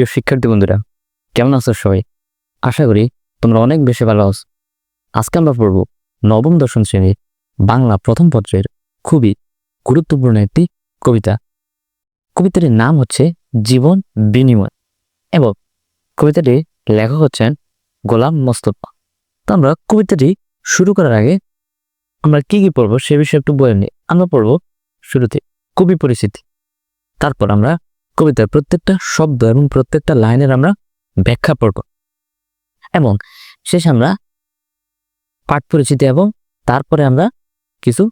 প্রিয় শিক্ষার্থী বন্ধুরা, কেমন আছো সবাই? আশা করি তোমরা অনেক বেশি ভালো আছো। আজকে আমরা পড়ব নবম দশম শ্রেণির বাংলা প্রথম পত্রের খুবই গুরুত্বপূর্ণ একটি কবিতা। কবিতাটির নাম হচ্ছে জীবন বিনিময় এবং কবিতাটির লেখক হচ্ছেন গোলাম মোস্তফা। তো আমরা কবিতাটি শুরু করার আগে আমরা কি কি পড়ব সে বিষয়ে একটু বলে নিই। আমরা পড়ব শুরুতে কবি পরিচিতি, তারপর আমরা কবিতার প্রত্যেকটা শব্দ এবং প্রত্যেকটা লাইনের আমরা ব্যাখ্যা পড়ব এবং শেষে আমরা পাঠ পরিচিতি এবং তারপরে আমরা কিছু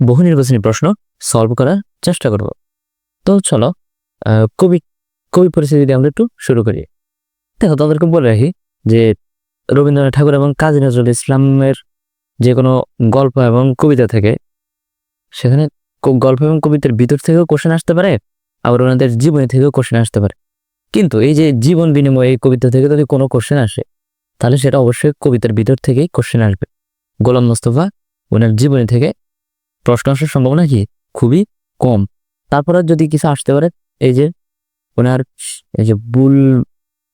বহু নির্বাচনী প্রশ্ন সলভ করার চেষ্টা করব। তো চলো কবি কবি পরিচিতি আমরা একটু শুরু করি। দেখো, তাদেরকে বলে রাখি যে রবীন্দ্রনাথ ঠাকুর এবং কাজী নজরুল ইসলামের যে কোনো গল্প এবং কবিতা থেকে, সেখানে গল্প এবং কবিতার ভিতর থেকেও কোশ্চেন আসতে পারে। আবার ওনাদের জীবনী থেকেও কোশ্চেন আসতে পারে। কিন্তু এই যে জীবন বিনিময় এই কবিতা থেকে যদি কোনো কোশ্চেন আসে, তাহলে সেটা অবশ্যই কবিতার ভিতর থেকেই কোশ্চেন আসবে। গোলাম মোস্তফা, ওনার জীবনী থেকে প্রশ্ন আসার সম্ভাবনা কি? খুবই কম। তারপরে যদি কিছু আসতে পারে, এই যে ওনার এই যে বুল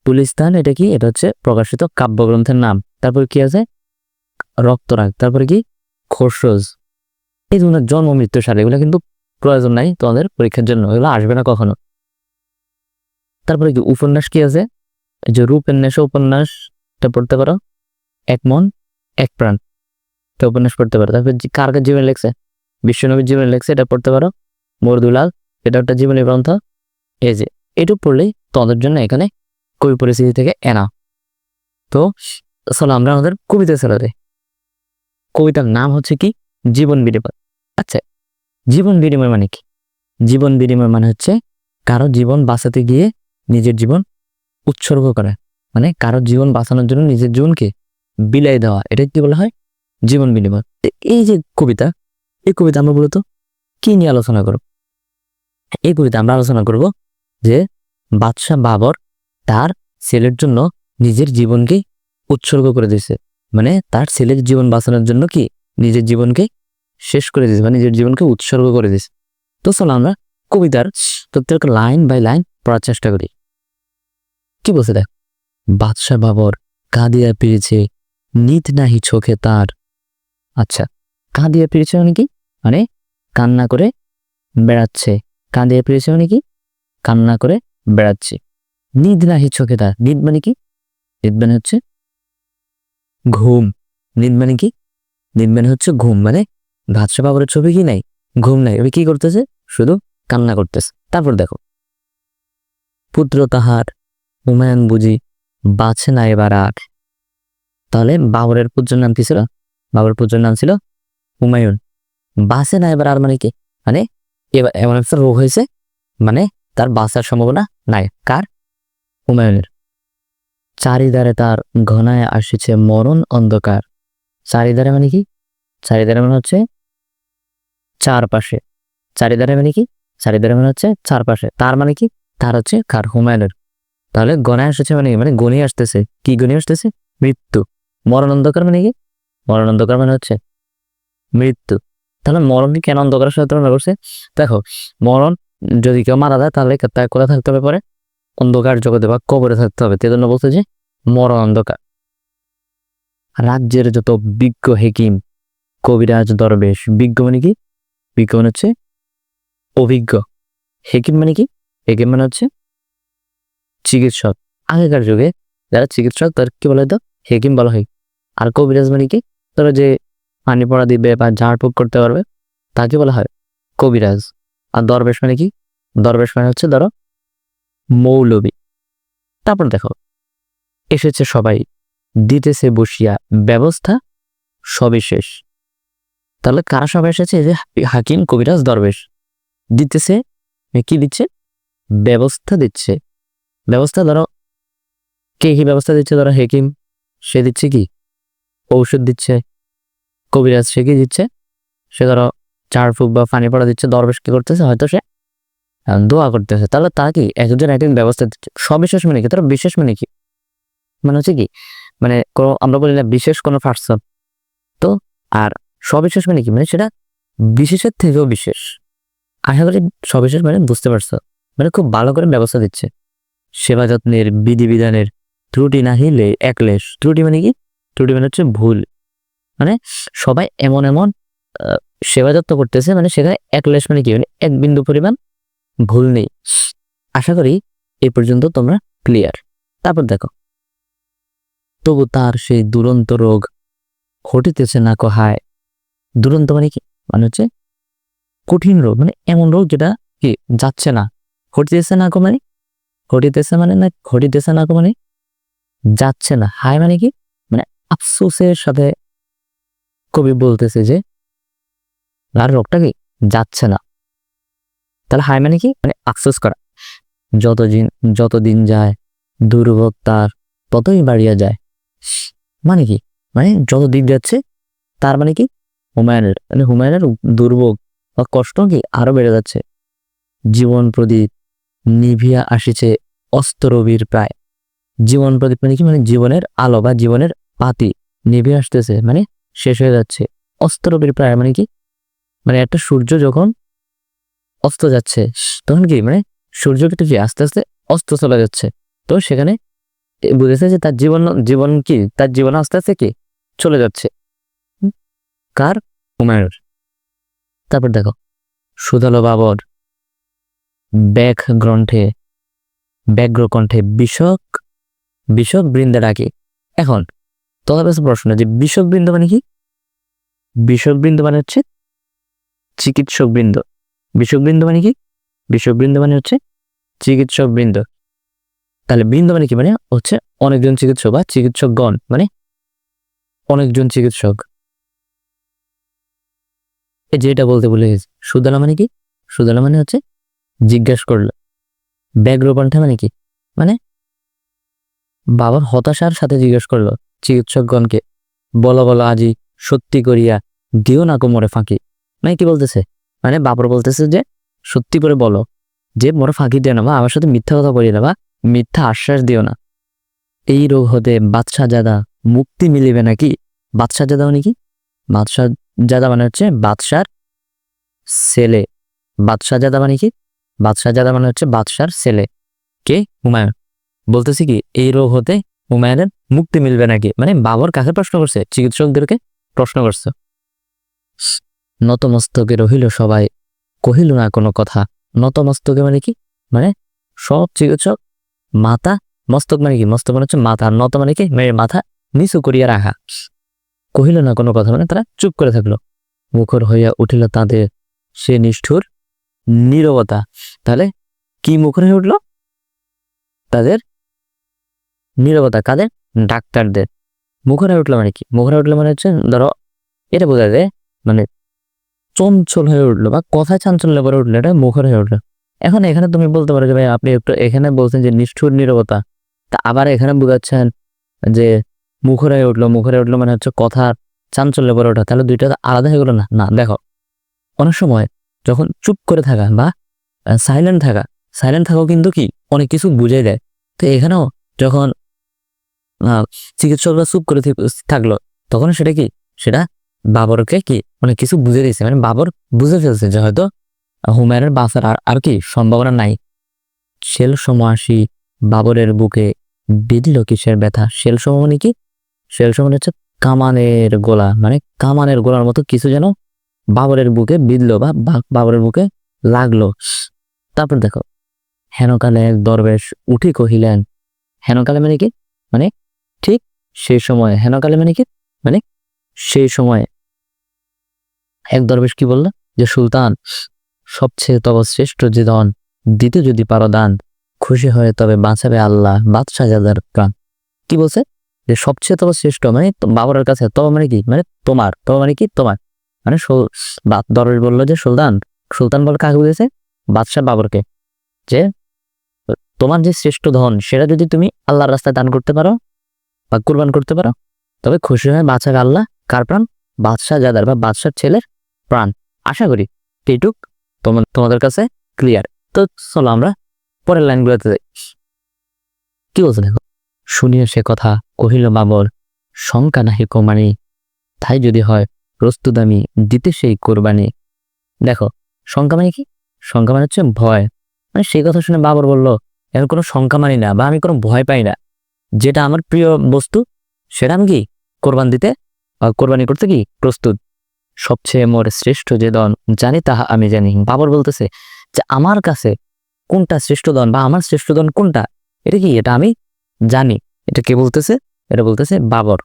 বুলিস্তান এটা কি? এটা হচ্ছে প্রকাশিত কাব্যগ্রন্থের নাম। তারপর কি আছে? রক্তরাগ। তারপরে কি? খোরসজ এই যে ওনার জন্ম মৃত্যু সাল এগুলো কিন্তু প্রয়োজন নাই তোমাদের পরীক্ষার জন্য, এগুলো আসবে না কখনো। তারপরে কি উপন্যাস কি আছে? যে রূপের নেশা উপন্যাসটা পড়তে পারো। এক মন, এক প্রাণ। এটা উপন্যাস পড়তে পারো। তারপর কার কার জীবনে লেখছে? বিশ্বনবীর জীবনে লেখছে, এটা পড়তে পারো। মরদুলাল, এটা একটা জীবনী গ্রন্থ। এই যে, এটু পড়লেই তোমাদের জন্য এখানে কবি পরিস্থিতি থেকে এনা। তো চলো আমরা আমাদের কবিতা চলে কবিতার নাম হচ্ছে কি? জীবন আচ্ছা জীবন বিনিময় মানে কি? জীবন বিনিময় মানে হচ্ছে কারও জীবন বাঁচাতে গিয়ে নিজের জীবন উৎসর্গ করা। মানে কারও জীবন বাঁচানোর জন্য নিজের জীবনকে বিলাই দেওয়া। এটা কি বলা হয়? জীবন বিনিময়। এই যে কবিতা, এই কবিতা আমরা মূলত কি নিয়ে আলোচনা করব? এই কবিতা আমরা আলোচনা করব যে বাদশাহ বাবর তার ছেলের জন্য নিজের জীবনকে উৎসর্গ করে দিয়েছে। মানে তার ছেলের জীবন বাঁচানোর জন্য কি? নিজের জীবনকে শেষ করে দিয়েছে বা নিজের জীবনকে উৎসর্গ করে দিয়েছে। তো চলো আমরা কবিতার প্রত্যেক লাইন বাই লাইন পড়ার চেষ্টা করি। কি বলছে দেখ? বাদশাহ বাবর কাঁদিয়া পেরেছে নিত নাহি চোখে তার। আচ্ছা কাঁদিয়া পেরেছে মানে কি? মানে কান্না করে বেড়াচ্ছে। কাঁদিয়া পেরেছে মানে কি? কান্না করে বেড়াচ্ছে। নিদ নাহি চোখে তার। নিদ মানে কি? নিদ মানে হচ্ছে ঘুম। নিদ মানে কি? নিদ মানে হচ্ছে ঘুম। মানে বাদশাহ বাবরের ছবি কি নাই? ঘুম নাই। ওই কি করতেছে? শুধু কান্না করতেছে। তারপর দেখো, পুত্র তাহার হুমায়ুন বুঝি বাছে না এবার আর। তাহলে বাবরের পুত্রের নাম কি ছিল? বাবরের পুত্রের নাম ছিল হুমায়ুন। বাঁচে না এবার আর মানে কি? মানে এবার এমন একটা রোগ হয়েছে মানে তার বাঁচার সম্ভাবনা নাই। কার? হুমায়ুনের। চারিধারে তার ঘনায় আসিছে মরণ অন্ধকার। চারিধারে মানে কি? চারিধারে মানে হচ্ছে চারপাশে। চারিধারে মানে কি? চারিধারে মানে হচ্ছে চারপাশে। তার মানে কি? তার হচ্ছে কার? হুমায়ুনের। তাহলে গণায় আসতেছে মানে? মানে গণে আসতেছে। কি গণে আসতেছে? মৃত্যু। মরণ অন্ধকার মানে কি? মরণ অন্ধকার মানে হচ্ছে মৃত্যু। তাহলে মরণকে কেন অন্ধকারের সাথে তুলনা করছে? দেখো, মরণ যদি কেউ মারা যায়, তাহলে তার কোথায় থাকতে হবে পরে অন্ধকার জগতে বা কবরে থাকতে হবে। তেজন্য বলছে যে মরণ অন্ধকার। রাজ্যের যত বিজ্ঞ হেকিম, কবিরাজ, দরবেশ, বিজ্ঞ মানে কি? বিজ্ঞ মানে হচ্ছে? অভিজ্ঞ। হেকিম মানে কি? হেকিম মানে হচ্ছে চিকিৎসক। আগেকার যুগে যারা চিকিৎসক, তার কি বলা হতো? হেকিম বলা হয়। আর কবিরাজ মানে কি? ধরো যে পানি পড়া দিবে বা ঝাড়ফুঁক করতে পারবে, তাকে বলা হয় কবিরাজ। আর দরবেশ মানে কি? দরবেশ মানে হচ্ছে, ধরো, মৌলবী। তারপর দেখো, এসেছে সবাই, দিতেছে বসিয়া, ব্যবস্থা সবই শেষ। তাহলে কারা সবাই এসেছে? যে হাকিম কবিরাজ দরবেশ দিতেছে। কি দিচ্ছে? ব্যবস্থা দিচ্ছে। ব্যবস্থা ধরো, কে কি ব্যবস্থা দিচ্ছে? ধরো হেকিম, সে দিচ্ছে কি? ঔষধ দিচ্ছে। কবিরাজ, সে কি দিচ্ছে? সে ধরো চার ঝাড়ফুঁক বা পানি পড়া দিচ্ছে। দরবেশ কি করতেছে? হয়তো সে দোয়া করতেছে। তাহলে তা কি? একজন একদিন ব্যবস্থা দিচ্ছে। সবিশেষ মানে কি? তার বিশেষ মানে কি? মানে হচ্ছে কি? মানে কোনো, আমরা বলি না বিশেষ কোনো পার্সন তো, আর সবিশেষ মানে কি? মানে সেটা বিশেষের থেকেও বিশেষ। আশা করি সবিশেষ মানে বুঝতে পারছ। মানে খুব ভালো করে ব্যবস্থা দিচ্ছে। সেবা যত্নের বিধিবিধানের ত্রুটি না হিলে একলেশ ত্রুটি মানে কি? ত্রুটি মানে হচ্ছে ভুল। মানে সবাই এমন এমন সেবা যত্ন করতেছে মানে সেখানে একলেশ মানে কি? মানে এক বিন্দু পরিমাণ ভুল নেই। আশা করি এই পর্যন্ত তোমরা ক্লিয়ার তারপর দেখো। তবু তার সেই দুরন্ত রোগ ঘটিতেছে না কহায়। দুরন্ত মানে কি? মানে হচ্ছে কঠিন রোগ মানে এমন রোগ যেটা কি যাচ্ছে না। ঘটিতেছে না মানে? ঘটিতেছে মানে না, ঘটিতেছে না মানে? যাচ্ছে না। হায় মানে কি? মানে আফসোসের সাথে কবি বলতেছে যে আর রোগটা কি যাচ্ছে না? তাহলে হায় মানে কি? মানে আফসোস করা। যতদিন যতদিন যায়, দুর্ভোগ তার ততই বাড়িয়া যায়। মানে কি? মানে যত দিন যাচ্ছে, তার মানে কি? হুমায়ুনের মানে হুমায়ুনের দুর্ভোগ বা কষ্ট কি আরও বেড়ে যাচ্ছে? জীবন প্রদীপ নিভিয়া আসিছে অস্তরবীর প্রায়। জীবন প্রদীপ মানে কি? মানে জীবনের আলো বা জীবনের পাতি নিভে আসতেছে মানে শেষ হয়ে যাচ্ছে। অস্তরবীর প্রায় মানে কি? মানে একটা সূর্য যখন অস্ত যাচ্ছে, তখন কি? মানে সূর্য কিন্তু কি আস্তে আস্তে অস্ত চলে যাচ্ছে, তো সেখানে বুঝেছে যে তার জীবন জীবন কি? তার জীবন আস্তে আস্তে কি? চলে যাচ্ছে? কার? হুমায়ুর। তারপর দেখো সুদালো বাবর ব্যাঘ গ্রন্থে ব্যাঘ্র কণ্ঠে বিষক বিষক বৃন্দে ডাকে এখন তোমার কাছে প্রশ্ন, যে বিষক বৃন্দ মানে কি? বিষক বৃন্দ মানে হচ্ছে চিকিৎসক বৃন্দ। বিষক বৃন্দ মানে কি? বিষক বৃন্দ মানে হচ্ছে চিকিৎসক বৃন্দ। তাহলে বৃন্দ মানে কি? মানে হচ্ছে অনেকজন চিকিৎসক বা চিকিৎসকগণ মানে অনেকজন চিকিৎসক। যেটা বলতে ভুলে গেছি। সুদালা মানে কি? সুদালা মানে হচ্ছে জিজ্ঞাসা করল। ব্যাঘ্রকণ্ঠে মানে কি? মানে বাবার হতাশার সাথে জিজ্ঞেস করল চিকিৎসকগণকে। বলো বলো, আজি সত্যি করিয়া দিও না কোমরে ফাঁকি। মানে কি বলতেছে? মানে বাবর বলতেছে যে, সত্যি করে বলো যে, মোরে ফাঁকি দিও না বা আমার সাথে মিথ্যা কথা বলি না বা মিথ্যা আশ্বাস দিও না। এই রোগ হতে বাদশাহ জাদা মুক্তি মিলিবে নাকি? বাদশাহ জাদা মানে কি? বাদশাহ জাদা মানে হচ্ছে বাদশার ছেলে। বাদশাহ জাদা মানে কি? বাদশাহ জাদা মানে হচ্ছে বাদশার ছেলে। কে? হুমায়ুন। বলতেছি কি, এই রোগ হতে হুমায়ুনের মুক্তি মিলবে নাকি? মানে বাবর কাকে প্রশ্ন করছে? চিকিৎসকদেরকে প্রশ্ন করছে। নতমস্তকে রহিল সবাই, কহিল না কোনো কথা। নতমস্তকে মানে কি? মানে সব চিকিৎসক মাথা, মস্তক মানে কি? মস্তক মানে হচ্ছে মাথা। নত মানে কি? মেয়ের মাথা নিচু করিয়া রাখা। কহিল, না, কোনো কথা মানে তারা চুপ করে থাকল। মুখর হইয়া উঠিল তাদের সে নিষ্ঠুর নীরবতা। তাহলে কি মুখর হয়ে উঠল? তাদের নীরবতা, কাদের? ডাক্তারদের। মুখর হয়ে উঠল মানে কি? মুখর হয়ে উঠল মানে হচ্ছে, ধরো, এটা বোঝা যায় মানে চঞ্চল হয়ে উঠল বা কথা চাঞ্চল্য করে উঠল, এটা মুখর হয়ে উঠল। এখন এখানে তুমি বলতে পারো যে, ভাই, আপনি একটু এখানে বলছেন যে নিষ্ঠুর নীরবতা। তা আবার এখানে বোঝাচ্ছেন যে মুখর হয়ে উঠল, মুখর হয়ে উঠল মানে হচ্ছে কথার চাঞ্চল্য করে ওঠা। তাহলে দুইটা আলাদা হয়ে গেলো না? না, দেখো। অনেক সময় যখন চুপ করে থাকা বা সাইলেন্ট থাকা সাইলেন্ট থাকাও কিন্তু কি? অনেক কিছু বুঝে দেয়। তো এখানেও যখন চিকিৎসকরা চুপ করে থাকল, তখন সেটা কি? সেটা বাবরকে কি? অনেক কিছু বুঝে দিয়েছে। মানে বাবর বুঝে ফেলছে যে হয়তো হুমায়ুনের বাঁচার আর আর কি সম্ভাবনা নাই। শেল সমাসী বাবরের বুকে বিঁধল কিসের ব্যথা? শেল সম মানে কি? শেল মানে হচ্ছে কামানের গোলা মানে কামানের গোলার মতো কিছু যেন বাবরের বুকে বিঁধলো বা বা- বাবরের বুকে লাগল। তারপর দেখো, হেনকালে এক দরবেশ উঠি কহিলেন, হেনকালে মানে কি? মানে ঠিক সেই সময়, হেনকালে মানে কি? মানে সেই সময়। এক দরবেশ কি বলল? যে সুলতান, সবচেয়ে তব শ্রেষ্ঠ যে ধন, দিতে যদি পারো দান, খুশি হয়ে তবে বাঁচাবে আল্লাহ, বাদশাহ জাদার প্রাণ। কি বলছে? যে সবচেয়ে তব শ্রেষ্ঠ মানে বাবরের কাছে তব মানে কি? মানে তোমার তব মানে কি? তোমার। মানে দরবেশ বলল যে, সুলতান সুলতান বল কাকে বুঝেছে বাদশাহ বাবরকে। যে, তোমার যে শ্রেষ্ঠ ধন, সেটা যদি তুমি আল্লাহর রাস্তায় দান করতে পারো বা কুরবান করতে পারো, তবে খুশি হয় বাঁচাবে আল্লাহ, কার প্রাণ? বাদশাহ জাদার বা বাদশার ছেলের প্রাণ। আশা করি এইটুক তোমার তোমাদের কাছে ক্লিয়ার তো চলো আমরা পরের লাইনগুলোতে যাই। কি বলছে দেখো? শুনিয়ে সে কথা। কহিল, বাবর, শঙ্কা নাহি কোমানি তাই যদি হয়, প্রস্তুত আমি দিতে সেই কোরবানি। দেখো, শঙ্কা মানে কি? শঙ্কা মানে হচ্ছে ভয়। মানে সেই কথা শুনে বাবর বলল এর কোনো শঙ্কা মানি না বা আমি কোনো ভয় পাই না। যেটা আমার প্রিয় বস্তু, সেটা আমি কি? কোরবান দিতে? কোরবানি করতে কি? প্রস্তুত। সবচেয়ে মোর শ্রেষ্ঠ যে দন, জানি তাহা আমি জানি। বাবর বলতেছে যে, আমার কাছে কোনটা শ্রেষ্ঠ দন বা আমার শ্রেষ্ঠ দন কোনটা? এটা কি? এটা আমি জানি। এটা কে বলতেছে? এটা বলতেছে বাবর।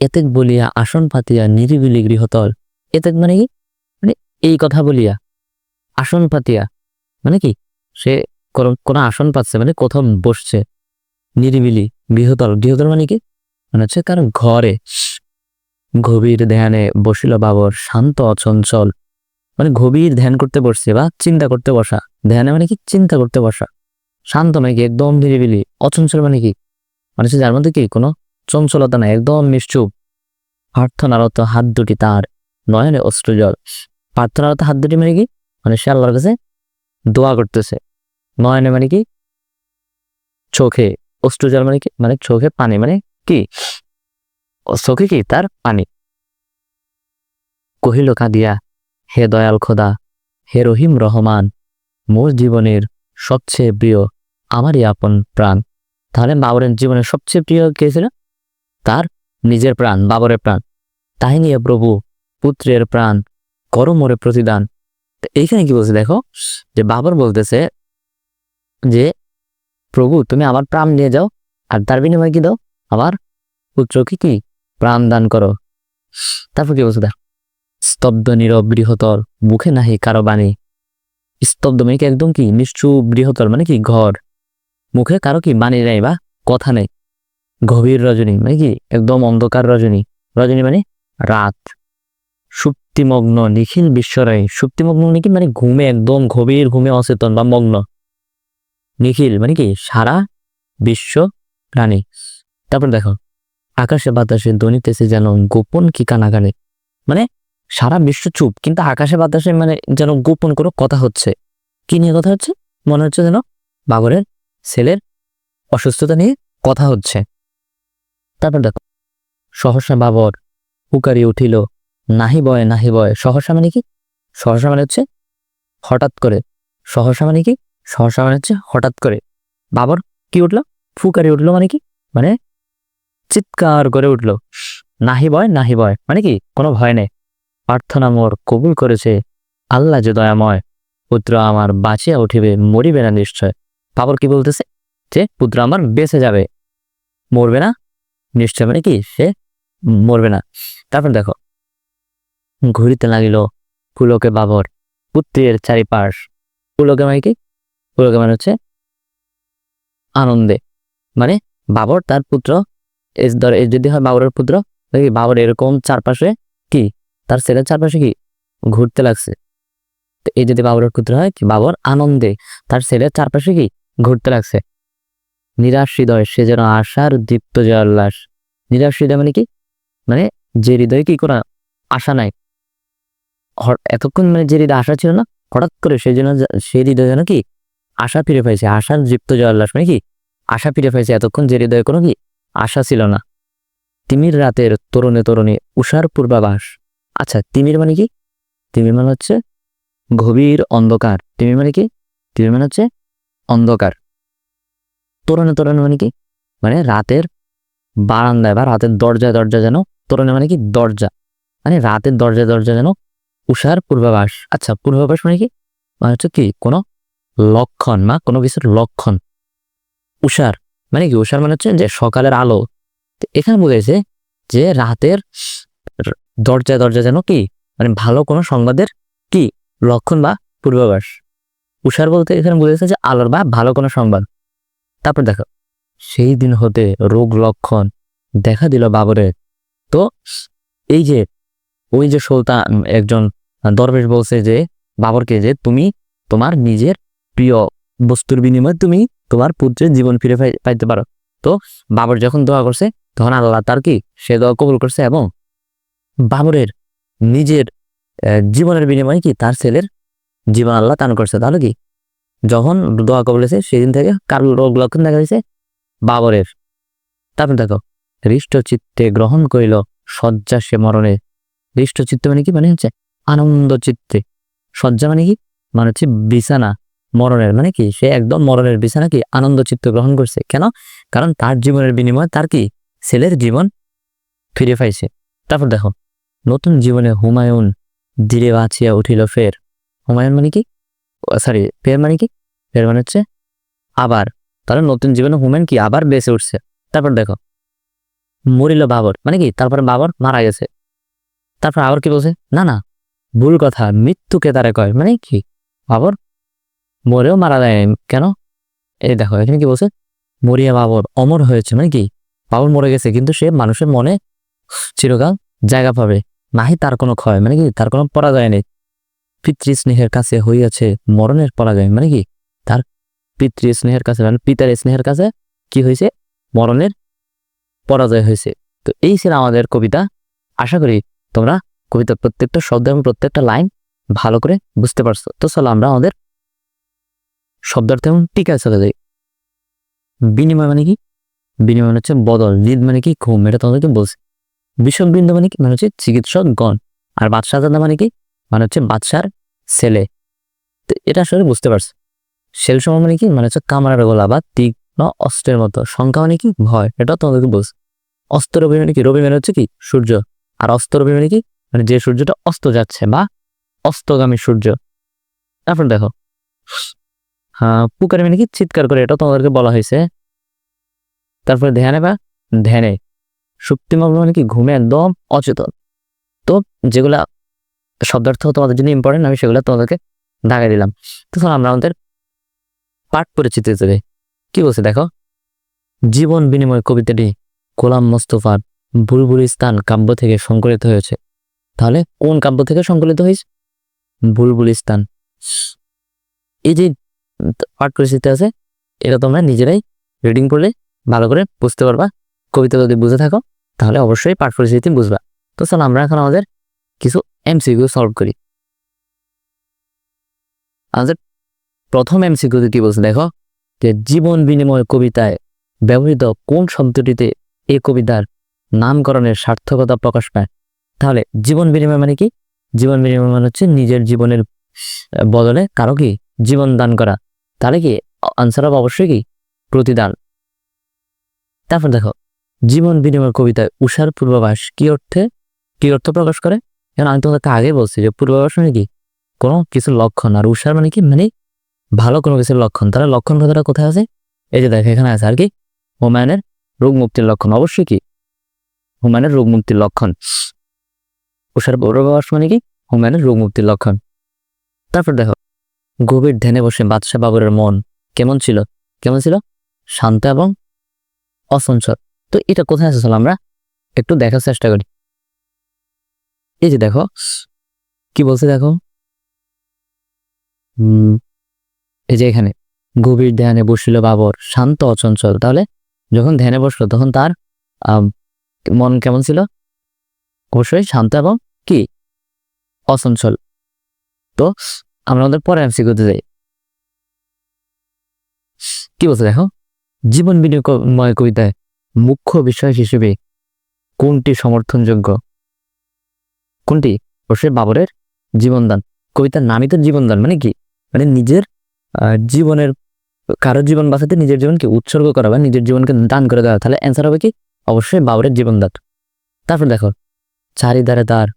এতেক বলিয়া আসন পাতিয়া নিরিবিলি গৃহতল। এতেক মানে কি? মানে এই কথা বলিয়া। আসন পাতিয়া। মানে কি? সে কোনো- আসন পাচ্ছে মানে কোথাও বসছে। নিরিবিলি গৃহতল। গৃহতল মানে কি? মানে হচ্ছে কারণ ঘরে। গভীর ধ্যানে বসিল বাবর, শান্ত অচঞ্চল। মানে গভীর ধ্যান করতে বসছে বা চিন্তা করতে বসা। ধ্যানে মানে কি? চিন্তা করতে বসা। শান্ত মানে কি একদম নিরিবিলি। অচঞ্চল মানে কি? মানে যার মধ্যে কি কোনো চঞ্চলতা নাই, একদম নিশ্চুপ। প্রার্থনারত হাত দুটি তার, নয়নে অশ্রুজল প্রার্থনারত হাত দুটি মানে কি? মানে সে আল্লাহর কাছে দোয়া করতেছে। নয়নে মানে কি? চোখে অশ্রুজল মানে কি? মানে চোখে পানি মানে কি? চোখে কি? তার পানি। কহিল কাঁদিয়া, হে দয়াল খোদা, হে রহিম রহমান মোর জীবনের সবচেয়ে প্রিয় আমারই আপন প্রাণ। তাহলে বাবরের জীবনের সবচেয়ে প্রিয় কে ছিল? তার নিজের প্রাণ, বাবরের প্রাণ। তাই নিয়ে প্রভু পুত্রের প্রাণ, করমরে প্রতিদান। এইখানে কি বলছে দেখো? যে বাবর বলতেছে যে, প্রভু, তুমি আমার প্রাণ নিয়ে যাও আর তার বিনিময়ে কি দাও? আমার পুত্রকে কি? কি প্রাণ দান করো। তারপর কি বলছে দেখ? স্তব্ধ, নীরব বৃহতর মুখে নাহি কারও বাণী। স্তব্ধ মানে কি? একদম কি? নিশ্চুপ বৃহতর মানে কি? ঘর। মুখে কারও কি বাণী নেই বা কথা নেই? গভীর রজনী মানে কি একদম অন্ধকার রজনী। রজনী মানে রাত। সুপ্তিমগ্ন, নিখিল বিশ্বরায় সুপ্তিমগ্ন মানে কি? মানে ঘুমে, একদম গভীর ঘুমে অচেতন বা মগ্ন। নিখিল মানে কি? সারা বিশ্ব প্রাণী। তারপর দেখো, আকাশে বাতাসে ধ্বনিতেছে যেন গোপন কি কানাকানে। মানে সারা বিশ্ব চুপ, কিন্তু আকাশে বাতাসে মানে যেন গোপন কোনো কথা হচ্ছে। কি নিয়ে কথা হচ্ছে? মনে হচ্ছে যেন বাবরের ছেলের অসুস্থতা নিয়ে কথা হচ্ছে। তারপর দেখো, সহসা বাবর হুকারি উঠিল, নাহি বয় নাহি বয়, সহসা মানে কি? সহসা মানে হচ্ছে হঠাৎ করে। সহসা মানে কি? সহসা মানে হচ্ছে হঠাৎ করে। বাবর কি উঠল? ফুকারি উঠল মানে কি? মানে চিৎকার করে উঠল। নাহি বয় নাহি বয় মানে কি? কোনো ভয় নেই। প্রার্থনা মোর কবুল করেছে। আল্লাহ যে দয়াময়, পুত্র আমার বাঁচিয়া উঠিবে, মরিবে না নিশ্চয়। বাবর কি বলতেছে? যে পুত্র আমার বেঁচে যাবে। মরবে না। নিশ্চয় মানে কি? সে মরবে না। তারপর দেখো, ঘুরিতে লাগিল পুলকে বাবর, পুত্রের চারিপাশ। পুলকে মানে কি? পুলকে মানে হচ্ছে আনন্দে। মানে বাবর তার পুত্র, এস ধর, এ যদি হয় বাবরের পুত্র কি বাবর এরকম চারপাশে কি? তার ছেলের চারপাশে কি? ঘুরতে লাগছে। তো এই যদি বাবরের পুত্র হয়, কি? বাবর আনন্দে। তার ছেলের চারপাশে কি? ঘুরতে লাগছে। নিরাশ হৃদয়, সে যেন আশার দীপ্ত জয় উল্লাস নিরাশ হৃদয় মানে কি? মানে যে হৃদয়ে কি কোনো আশা নাই। এতক্ষণ মানে যে হৃদয় আশা ছিল না, হঠাৎ করে সেই জন্য সেই হৃদয় যেন কি? আশা ফিরে পাইছে, আশার দীপ্ত জয় উল্লাস মানে কি? আশা ফিরে পাইছে, এতক্ষণ যে হৃদয়ে কোনো কি আশা ছিল না। তিমির রাতের তরুণে তরুণী, উষার পূর্বাভাস। আচ্ছা তিমির মানে কি? তিমির মানে হচ্ছে গভীর অন্ধকার। তিমির মানে কি? তিমির মানে হচ্ছে অন্ধকার। তোরণে তোরণে মানে কি? মানে রাতের বারান্দায় বা রাতের দরজায় দরজা যেন, তোরণে মানে কি? দরজা। মানে রাতের দরজায় দরজা যেন উষার পূর্বাভাস। আচ্ছা পূর্বাভাস মানে কি? মানে হচ্ছে কি? কোনো লক্ষণ বা কোনো কিছুর লক্ষণ। উষার মানে কি? উষার মানে হচ্ছে যে সকালের আলো। এখানে বুঝেছে যে রাতের দরজায় দরজা যেন কি? মানে ভালো কোনো সংবাদের কি? লক্ষণ বা পূর্বাভাস। উষার বলতে এখানে বুঝেছে যে আলোর বা ভালো কোনো সংবাদ। তারপর দেখো, সেই দিন হতে রোগ লক্ষণ দেখা দিল বাবরের তো এই যে, ওই যে সুলতান একজন দরবেশ বলছে যে, বাবরকে যে তুমি তোমার নিজের প্রিয় বস্তুর বিনিময়ে তুমি তোমার পুত্রের জীবন ফিরে পাইতে পারো। তো বাবর যখন দোয়া করছে, তখন আল্লাহ তার কি? সে দোয়া কবুল করছে এবং বাবরের নিজের জীবনের বিনিময়ে কি? তার ছেলের জীবন আল্লাহ দান করছে। তাহলে কি? যখন দোয়া কবলেছে সেদিন থেকে কার লক্ষণ দেখা দিয়েছে বাবরের। তারপর দেখো হৃষ্ট চিত্তে গ্রহণ করিল, শয্যা সে মরণে। হৃষ্ট চিত্তে মানে কি? মানে হচ্ছে আনন্দ চিত্তে শয্যা মানে কি? মানে হচ্ছে বিছানা, মরণের। মানে কি? সে একদম মরণের বিছানা কি? আনন্দ চিত্ত গ্রহণ করছে। কেন? কারণ তার জীবনের বিনিময়ে তার কি? ছেলের জীবন ফিরে পাইছে। তারপর দেখো, নতুন জীবনে হুমায়ুন ধীরে বাঁচিয়া উঠিল ফের। হুমায়ুন মানে কি? সরি ফের মানে কি? ফের মানে হচ্ছে আবার। তাহলে নতুন জীবনে হুমায়ুন কি আবার বেঁচে উঠছে? তারপর দেখো, মরিল বাবর মানে কি? তারপরে বাবর মারা গেছে। তারপর আবার কি বলছে? না না, ভুল কথা, মৃত্যুকে তারা কয়। মানে কি? বাবর মরেও মারা যায় কেন? এই দেখো, এখানে কি বলছে? মরিয়া বাবর অমর হয়েছে মানে কি? বাবর মরে গেছে, কিন্তু সে মানুষের মনে চিরকাল জায়গা পাবে। নাহি তার কোনো ক্ষয় মানে কি? তার কোনো পরাজয় নেই। পিতৃ স্নেহের কাছে হইয়াছে মরণের পরাজয়। মানে কি? তার পিতৃ স্নেহের কাছে মানে পিতার স্নেহের কাছে কি হয়েছে মরণের পরাজয় হয়েছে তো এই ছিল আমাদের কবিতা। আশা করি তোমরা কবিতার প্রত্যেকটা শব্দ এবং প্রত্যেকটা লাইন ভালো করে বুঝতে পারছ। তো চলো আমরা আমাদের শব্দার্থ এবং টিকায় চলে যাই বিনিময় মানে কি? বিনিময় মানে হচ্ছে বদল। জিদ মানে কি? ঘুম। এটা তোমাদেরকে বলছি। বিষমবৃন্দ মানে কি? মানে হচ্ছে চিকিৎসক গণ আর বাদশাহজাদা মানে কি? মানে হচ্ছে বাদশার ছেলে। তো এটা আসলে বুঝতে পারছ। সেল সময় মানে কি? মানে হচ্ছে কামড়ার গোলা বা তীক্ষ্ণ অস্ত্রের মতো। সংখ্যা মানে কি? ভয়। এটা তোমাদেরকে বলছে অস্ত্র রবি মানে কি? রবি মানে হচ্ছে কি? সূর্য। আর অস্ত রবি মানে কি? মানে যে সূর্যটা অস্ত যাচ্ছে বা অস্তগামী সূর্য। তারপর দেখো। হ্যাঁ পুকারে মানে কি? চিৎকার করে। এটা তোমাদেরকে বলা হয়েছে। তারপরে ধ্যানে বা ধ্যানে। সুপ্তিমগ্ন মানে কি? ঘুমে একদম অচেতন। তো যেগুলা শব্দার্থ তোমাদের জন্য ইম্পর্টেন্ট আমি সেগুলো তোমাদেরকে দাগাই দিলাম। তো আমরা আমাদের পাঠ পরিচিতি চলে কি বলছে দেখো? জীবন বিনিময় কবিতাটি গোলাম মোস্তফার বুলবুলিস্তান কাব্য থেকে সংকলিত হয়েছে। তাহলে কোন কাব্য থেকে সংকলিত হয়েছে? বুলবুলিস্তান এই যে পাঠ পরিচিতি আছে, এটা তোমরা নিজেরাই রিডিং করলে ভালো করে বুঝতে পারবা। কবিতা যদি বুঝে থাকো, তাহলে অবশ্যই পাঠ পরিচিতি বুঝবা। তো চলো আমরা এখন আমাদের কিছু এমসিকিউ সলভ করি। আমাদের প্রথম এমসিকিউ কি বলছে দেখো, যে জীবন বিনিময় কবিতায় ব্যবহৃত কোন শব্দটিতে এই কবিতার নামকরণের সার্থকতা প্রকাশ পায়? তাহলে জীবন বিনিময় মানে কি? জীবন বিনিময় মানে হচ্ছে নিজের জীবনের বদলে কারও কি? জীবন দান করা। তাহলে কি আনসার হবে অবশ্যই কি? প্রতিদান। তারপর দেখো, জীবন বিনিময় কবিতায় উষার পূর্বাভাস কি অর্থে? কি অর্থ প্রকাশ করে? এখন আমি তোমাদেরকে আগে বলছি যে পূর্বাভাস মানে কি? কোনো কিছু লক্ষণ আর উষার মানে কি? মানে ভালো কোনো কিছুর লক্ষণ। তাহলে লক্ষণ কথাটা কোথায় আছে? এই যে দেখো, এখানে আছে আর কি? হুমায়ুনের রোগ মুক্তির লক্ষণ। অবশ্যই কি? হুমায়ুনের রোগ মুক্তির লক্ষণ। উষার পূর্বাভাস মানে কি? হুমায়ুনের রোগ মুক্তির লক্ষণ। তারপর দেখো, গভীর ধ্যানে বসে বাদশাহ বাবরের মন কেমন ছিল? কেমন ছিল? শান্ত এবং অসঞ্চল। তো এটা কোথায় আছে? চলো আমরা একটু দেখার চেষ্টা করি। এই যে দেখো, কি বলছে দেখো? এই যে এখানে, গভীর ধ্যানে বসিল বাবর, শান্ত অচঞ্চল। তাহলে যখন ধ্যানে বসল, তখন তার মন কেমন ছিল? অবশ্যই শান্ত এবং কি? অচঞ্চল। তো আমরা আমাদের পরে এমসি করতে যাই। কি বলছে দেখো? জীবন বিনিময় কবিতায় মুখ্য বিষয় হিসেবে কোনটি সমর্থনযোগ্য? কোনটি? অবশ্যই বাবরের জীবনদান। কবিতার নামই তো জীবনদান মানে কি? মানে নিজের জীবনের কারও জীবন বাঁচাতে নিজের জীবনকে উৎসর্গ করা বা নিজের জীবনকে দান করে দেওয়া। তাহলে অ্যান্সার হবে কি? অবশ্যই বাবরের জীবনদান। তারপর দেখো চারিদারে তার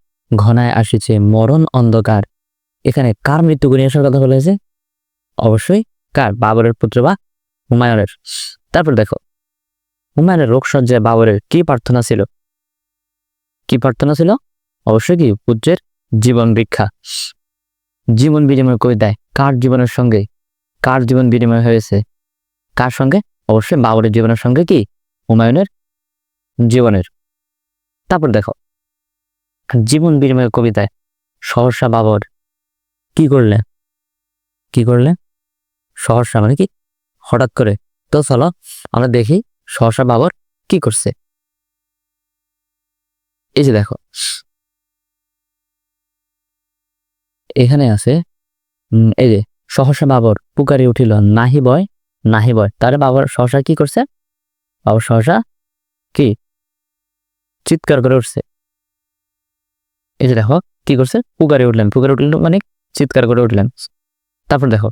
ঘনায় আসিছে মরণ অন্ধকার। এখানে কার মৃত্যু ঘনিয়ে আসার কথা বলা হয়েছে? অবশ্যই কার? বাবরের পুত্র বা হুমায়ুনের। তারপর দেখো, হুমায়ুনের রোগসজ্জায় বাবরের কি প্রার্থনা ছিল? কি প্রার্থনা ছিল? অবশ্যই কি? পুত্রের জীবন ভিক্ষা। জীবন বিনিময় কবিতায় কার জীবনের সঙ্গে? কার জীবন বিনিময় হয়েছে? কার সঙ্গে? অবশ্যই বাবরের জীবনের সঙ্গে কি? হুমায়ুনের জীবনের। তারপর দেখো, জীবন বিনিময় কবিতায় সহসা বাবর কি করলে? কি করলে? সহসা মানে কি? হঠাৎ করে। তো চলো, আমরা দেখি সহসা বাবর কি করছে। এই যে দেখো এখানে আছে এই যে, সহসা বাবর পুকারি উঠিল, নাহি বয় নাহি বয়। তাহলে বাবর সহসা কি করছে? বাবর সহসা কি? চিৎকার করে উঠছে। এই যে দেখো, কি করছে? পুকারে উঠলেন। পুকারে উঠলেন মানে চিৎকার করে উঠলেন। তারপর দেখো,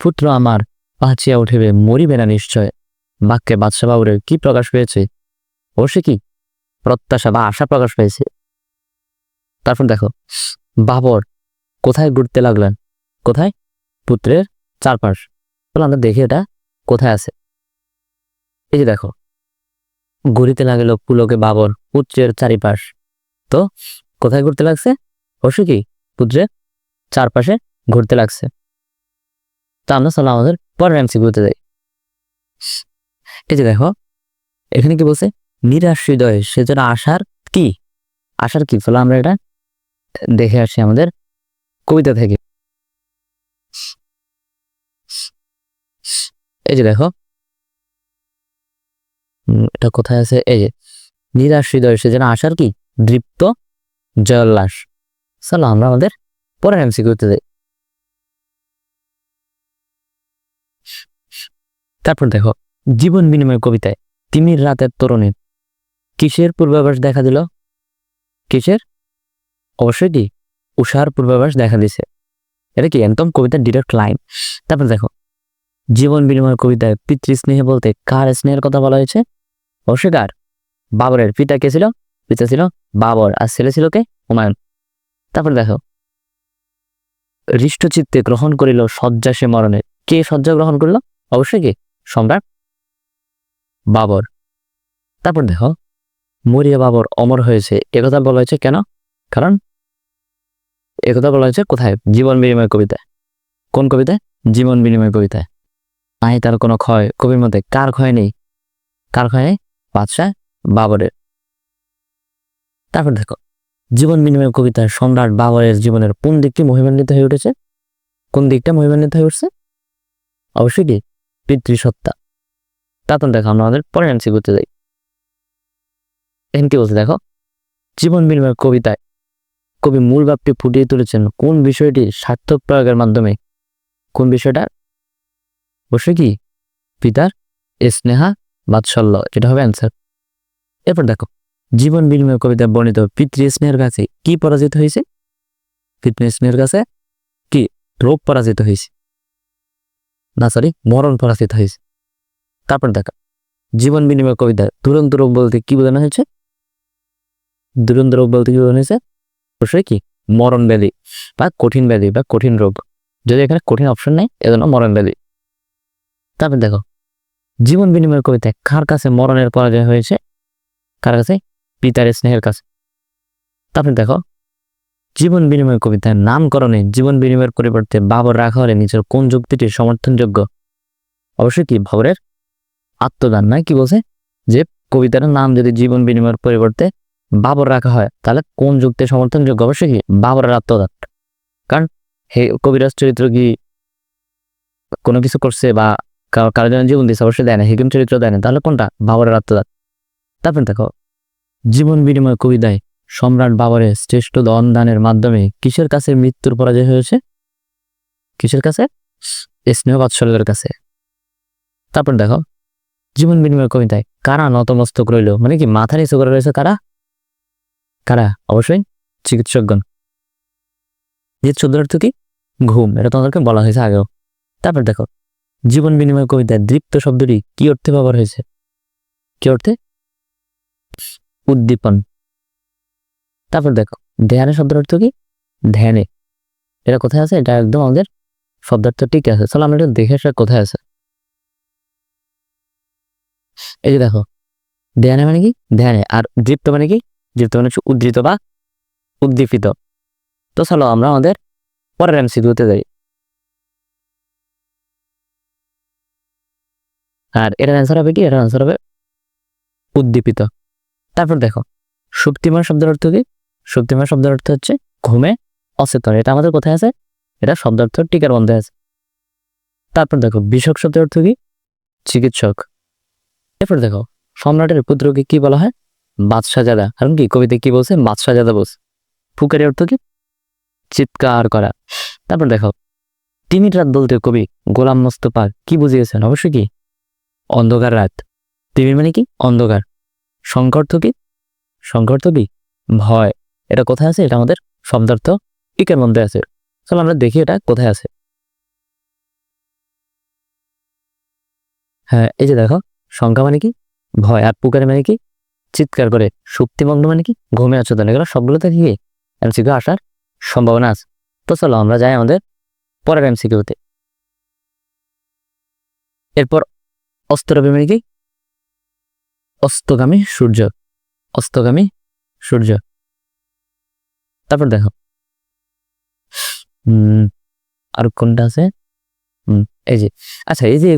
পুত্র আমার পাঁচিয়া উঠিবে, মরিবে না নিশ্চয়। বাক্যে বাদশাহ বাবুরের কি প্রকাশ পেয়েছে? ও সে কি? প্রত্যাশা বা আশা প্রকাশ পেয়েছে। তারপর দেখো, বাবর কোথায় ঘুরতে লাগলেন? কোথায়? পুত্রের চারপাশ। তাহলে আমরা দেখি এটা কোথায় আছে। এই যে দেখো। ঘুরিতে লাগল পুলকে বাবর, পুত্রের চারিপাশ। তো, কোথায় ঘুরতে লাগছে? অবশ্য কি, পুত্রের চারপাশে ঘুরতে লাগছে। তা আমরা চলো আমাদের পরের এমসি ঘুরতে যাই। এই যে দেখো, এখানে কি বলছে? নিরাশ সেজন্য আশার কি? আশার কি? ফলে আমরা এটা দেখে আসি আমাদের কবিতা থেকে। এই যে দেখো। এটা কোথায় আছে? এই যে, নিরাশ হৃদয়, সে যেন আসার কি? দৃপ্ত জয়োল্লাস চলো আমরা আমাদের পরের এমসি করতে যাই। তারপর দেখো, জীবন বিনিময় কবিতায়, তিমির রাতের তরুণীর কিসের পূর্বাভাস দেখা দিল? কিসের? অবশ্যই কি? উষার পূর্বাভাস দেখা দিছে এটা কি একদম কবিতার ডিরেক্ট লাইন তারপর দেখো, জীবন বিনিময় কবিতায় পিতৃস্নেহে বলতে কার স্নেহের কথা বলা হয়েছে? অবশ্যই কার? বাবরের। পিতা কে ছিল? পিতা ছিল বাবর। আর ছেলে ছিল কে? হুমায়ুন। তারপর দেখো, হৃষ্টচিত্তে গ্রহণ করিল শয্যা সে মরণের কে শয্যা গ্রহণ করল? অবশ্যই কি? সম্রাট বাবর। তারপর দেখো, মরিয়া বাবর অমর হয়েছে। একথা বলা হয়েছে কেন? কারণ একথা বলা হয়েছে, কোথায়? জীবন বিনিময় কবিতায়। কোন কবিতায়? জীবন বিনিময় কবিতায়। নাই তার কোনো ক্ষয়, কবির মধ্যে কার ক্ষয় নেই? কার ক্ষয় নেই? বাদশাহ বাবরের। তারপর দেখো, জীবন বিনিময় কবিতায় সম্রাট বাবরের জীবনের কোন দিকটি মহিমান্বিত হয়ে উঠেছে? কোন দিকটা মহিমান্বিত হয়ে উঠছে? অবশ্যই কি? পিতৃসত্তা। তারপর দেখো, আমরা আমাদের পরের অ্যান্সার করতে যাই। এখানে কি বলছে দেখো, জীবন বিনিময় কবিতায় কবি মূল ভাবটি ফুটিয়ে তুলেছেন কোন বিষয়টি সার্থক প্রয়োগের মাধ্যমে? কোন বিষয়টা? অবশ্যই কি? পিতার স্নেহা, বাৎসল্য, এটা হবে অ্যান্সার এরপর দেখো, জীবন বিনিময় কবিতায় বর্ণিত পিতৃ স্নেহের কাছে কি পরাজিত হয়েছে? পিতৃ স্নেহের কাছে কি রোগ পরাজিত হয়েছে? না সরি মরণ পরাজিত হয়েছে। তারপর দেখো, জীবন বিনিময় কবিতা দুরন্ত রোগ বলতে কি বোঝানো হয়েছে? দুরন্ত রোগ বলতে কি বোঝানো হয়েছে? অবশ্যই কি? মরণ ব্যাধি বা কঠিন ব্যাধি বা কঠিন রোগ। যদি এখানে কঠিন অপশন নেই, এজন্য মরণ ব্যাধি। তারপর দেখো, জীবন বিনিময় কবিতায় কার কাছে মরণের পরাজয় হয়েছে? কার কাছে? পিতার স্নেহের কাছে। তারপর দেখো, জীবন বিনিময় কবিতায় নামকরণে জীবন বিনিময়ের পরিবর্তে বাবর রাখা হলে নিজের কোন যুক্তিটি সমর্থনযোগ্য? অবশ্যই কি, বাবরের আত্মদান নয় কি বলছে? যে কবিতার নাম যদি জীবন বিনিময়ের পরিবর্তে বাবর রাখা হয়, তাহলে কোন যুক্তি সমর্থনযোগ্য? অবশ্যই কি? বাবরের আত্মদাত কারণ হে কবিরাজ চরিত্র কি কোনো কিছু করছে বা কারও জন্য জীবন দিচ্ছে অবশ্যই দেয় না। হিকিম চরিত্র দেয় না। তাহলে কোনটা? বাবরের আত্মদাত তারপরে দেখো, জীবন বিনিময় কবিতায় সম্রাট বাবরের শ্রেষ্ঠ দন দানের মাধ্যমে কিসের কাছে মৃত্যুর পরাজয় হয়েছে? কিসের কাছে? স্নেহ বাৎসল্যের কাছে। তারপর দেখো, জীবন বিনিময় কবিতায় কারা নতমস্তক রইল? মানে কি মাথা নিচু করে রয়েছে কারা? কারা? অবশ্যই চিকিৎসকগণ। যে চোদ্দার্থ কি ঘুম, এটা তোমাদেরকে বলা হয়েছে আগেও। তারপর দেখো, জীবন বিনিময় কবিতায় দৃপ্ত শব্দটি কি অর্থে ব্যবহার হয়েছে? কি অর্থে? উদ্দীপন। তারপর দেখো ধ্যানে শব্দের অর্থ কি? ধ্যানে। এটা কোথায় আছে? এটা একদম আমাদের শব্দার্থ ঠিক আছে। চলো আমরা এটা দেখে আসা কোথায় আছে। এই যে দেখো, ধ্যানে মানে কি? ধ্যানে। আর দৃপ্ত মানে কি? দৃপ্ত মানে হচ্ছে উদ্ধৃত বা উদ্দীপিত। তো চলো আমরা আমাদের পরের এমসিকিউতে যাই। আর এটার অ্যান্সার হবে কি? এটার অ্যান্সার হবে উদ্দীপিত। তারপর দেখো, শক্তিমান শব্দের অর্থ কি? শক্তিমান শব্দের অর্থ হচ্ছে ঘুমে অচেতন। এটা আমাদের কোথায় আছে? এটা শব্দার্থ টিকার বন্ধে আছে। তারপর দেখো, বিষক শব্দের অর্থ কি? চিকিৎসক। এরপর দেখো, সম্রাটের পুত্রকে কি বলা হয়? বাদশাজাদা কারণ কি? কবিতে কি বলছে? বাদশাজাদা বলছে। ফুকারি অর্থ কি? চিৎকার করা। তারপর দেখো, তিমির রাত বলতে কবি গোলাম মোস্তফা কি বুঝিয়েছেন? অবশ্যই কি? অন্ধকার রাত। তিমির মানে কি? অন্ধকার। সংকর্থ কি? সংকর্থ কি? ভয়। এটা কোথায় আছে? এটা আমাদের শব্দার্থ টিকের মধ্যে আছে। চলো আমরা দেখি এটা কোথায় আছে। হ্যাঁ এই যে দেখো সংখ্যা মানে কি? ভয়। আর পুকারে মানে কি? চিৎকার করে সুপ্তিমগ্ন মানে কি? ঘুমে অচেতন এগুলো সবগুলোতে কি এমসিকিউ আসার সম্ভাবনা আছে। তো চলো আমরা যাই আমাদের পরের এমসিকিউতে এরপর অস্তরবি মানে কি অস্তগামী সূর্য অস্তগামী সূর্য। তারপর দেখো। আর কোনটা আছে? এই যে আচ্ছা এই যে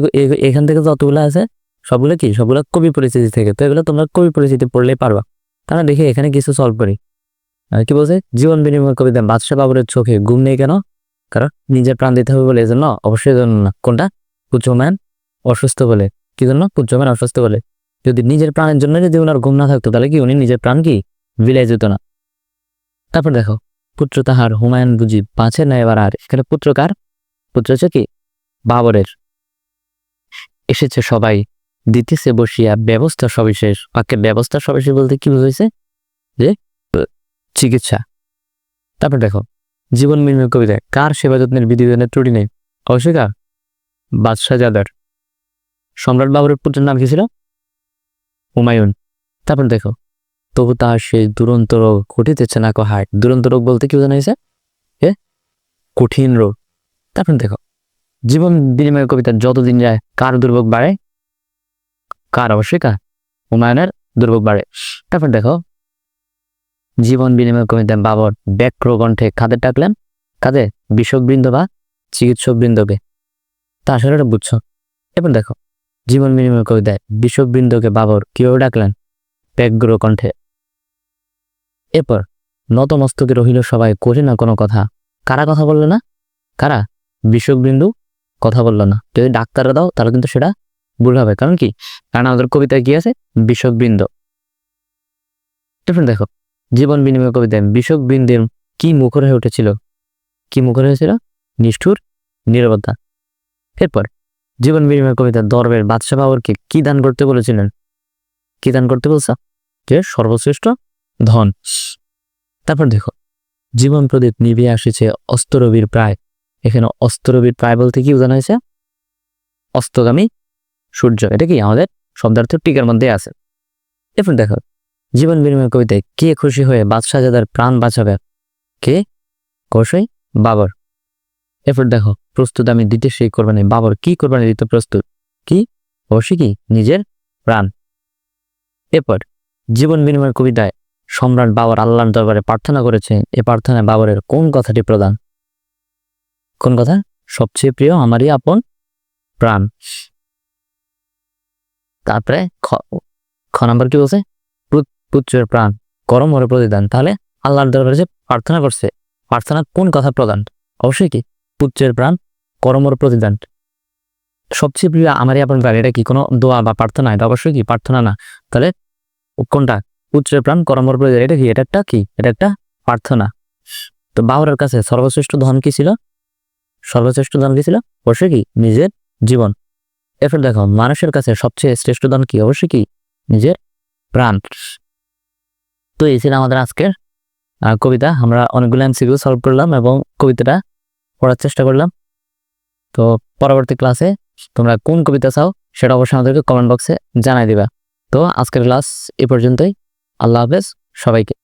এখান থেকে যতগুলো আছে সবগুলো কি? সবগুলো কবি পরিচিতি থেকে। তো এগুলো তোমরা কবি পরিচিতি পড়লেই পারবা। তাহলে দেখি এখানে কিছু সলভ করি। কি বলছে? জীবন বিনিময় কবিতা, বাদশাহ বাবুরের চোখে ঘুম নেই কেন? কারণ নিজের প্রাণ দিতে হবে বলে, এজন্য অবশ্যই এজন্য না। কোনটা? পুচ্ছম্যান অসুস্থ বলে। কি জন্য? পুচ্ছম্যান অসুস্থ বলে। যদি নিজের প্রাণের জন্য যদি ওনার ঘুম না থাকতো, তাহলে কি উনি নিজের প্রাণ কি? বিলাই যেত না। তারপর দেখো, পুত্র তাহার হুমায়ুন বুঝি পাছে না এবার আর। এখানে পুত্র কার? পুত্র হচ্ছে কি? বাবরের। এসেছে সবাই। দিতেছে বসিয়া, ব্যবস্থা সবিশেষ বাক্যের ব্যবস্থা সবিশেষ বলতে কি বুঝাইছে? যে চিকিৎসা। তারপর দেখো, জীবন বিনিময় কবিতায় কার সেবা যত্নের বিধিবিধানের ত্রুটি নেই? অবশ্যই কার? বাদশাহ জাদার। সম্রাট বাবরের পুত্রের নাম কি ছিল? হুমায়ুন। তারপর দেখো, তবু তাহার সেই দুরন্ত রোগ ঘটিতেছে না কহায় দুরন্ত রোগ বলতে কি বোঝানো হয়েছে? এ, কঠিন রোগ। তারপর দেখো, জীবন বিনিময় কবিতা যতদিন যায়, কার দুর্ভোগ বাড়ে? কার অবশ্যই কার? হুমায়ুনের দুর্ভোগ বাড়ে। তারপর দেখো, জীবন বিনিময় কবিতা বাবর ব্যাক্র কণ্ঠে কাদের ডাকলেন কাদের বিষকবৃন্দ বা চিকিৎসকবৃন্দকে। তা আসলে বুঝছ? এবার দেখো, জীবন বিনিময় কবিতায় বিষকবৃন্দকে বাবর কীভাবে ডাকলেন? ব্যগ্র কণ্ঠে এরপর নতমস্তকে রহিল সবাই করে না কোনো কথা। কারা কথা বলল না? কারা? বিষকবৃন্দু কথা বলল না। যদি ডাক্তাররা দাও তাহলে কিন্তু সেটা ভুল হবে। কারণ কি? কারণ আমাদের কবিতায় কি আছে? বিষকবৃন্দ দেখো, জীবন বিনিময় কবিতায় বিষকবৃন্দের কি মুখর হয়ে উঠেছিল? কি মুখর হয়েছিল? নিষ্ঠুর, নিরবতা। এরপর, জীবন বিনিময় কবিতা দরবের বাদশাহ বাবরকে কি দান করতে বলেছিলেন? কি দান করতে বলছা? যে সর্বশ্রেষ্ঠ ধন। তারপর দেখো, জীবন প্রদীপ নিভিয়ে আসেছে অস্তরবীর প্রায়। এখানে অস্তরবীর প্রায় বলতে কি বোঝানো হয়েছে? অস্তগামী সূর্য, এটা কি আমাদের শব্দার্থ টিকার মধ্যে আছে। এরপর দেখো, জীবন বিনিময় কবিতায় কে খুশি হয়ে বাদশাহজাদার প্রাণ বাঁচাবে, কে? অবশ্যই বাবর। এরপর দেখো, প্রস্তুত আমি দিতে সেই কোরবানি, বাবর কি কোরবানি দিতে প্রস্তুত? কি? অবশ্যই কি? নিজের প্রাণ। এরপর, জীবন বিনিময় কবিতায় সম্রাট বাবর আল্লাহর দরবারে প্রার্থনা করেছে, এ প্রার্থনায় বাবরের কোন কথাটি প্রধান? কোন কথা? সবচেয়ে প্রিয় আমারই আপন প্রাণ। তারপরে খ খ নাম্বার কি বলছে? পুত- পুত্রের প্রাণ করম ওরে প্রতিদান। তাহলে আল্লাহর দরবারে যে প্রার্থনা করছে প্রার্থনা কোন কথা প্রদান অবশ্যই কি? পুত্রের প্রাণ করমর প্রতিদান। সবচেয়ে প্রিয় আমারই আপন প্রাণ এটা কি কোনো দোয়া বা প্রার্থনা? এটা অবশ্যই কি প্রার্থনা না? তাহলে কোনটা? পুত্রের প্রাণ করমর প্রতিদান, এটা কি? এটা একটা কি? এটা একটা প্রার্থনা। তো বাবরের কাছে সর্বশ্রেষ্ঠ ধন কি ছিল? সর্বশ্রেষ্ঠ ধন কি ছিল? অবশ্যই কি? নিজের জীবন। এরপর দেখো, মানুষের কাছে সবচেয়ে শ্রেষ্ঠ ধন কি? অবশ্যই কি? নিজের প্রাণ। তো এই ছিল আমাদের আজকের কবিতা। আমরা অনেকগুলো এমসিকিউ সলভ করলাম এবং কবিতাটা পড়ার চেষ্টা করলাম। তো পরবর্তী ক্লাসে তোমরা কোন কবিতা চাও সেটা অবশ্যই আমাদেরকে কমেন্ট বক্সে জানাই দিবা। তো আজকের ক্লাস এ পর্যন্তই। আল্লাহ হাফেজ, সবাইকে।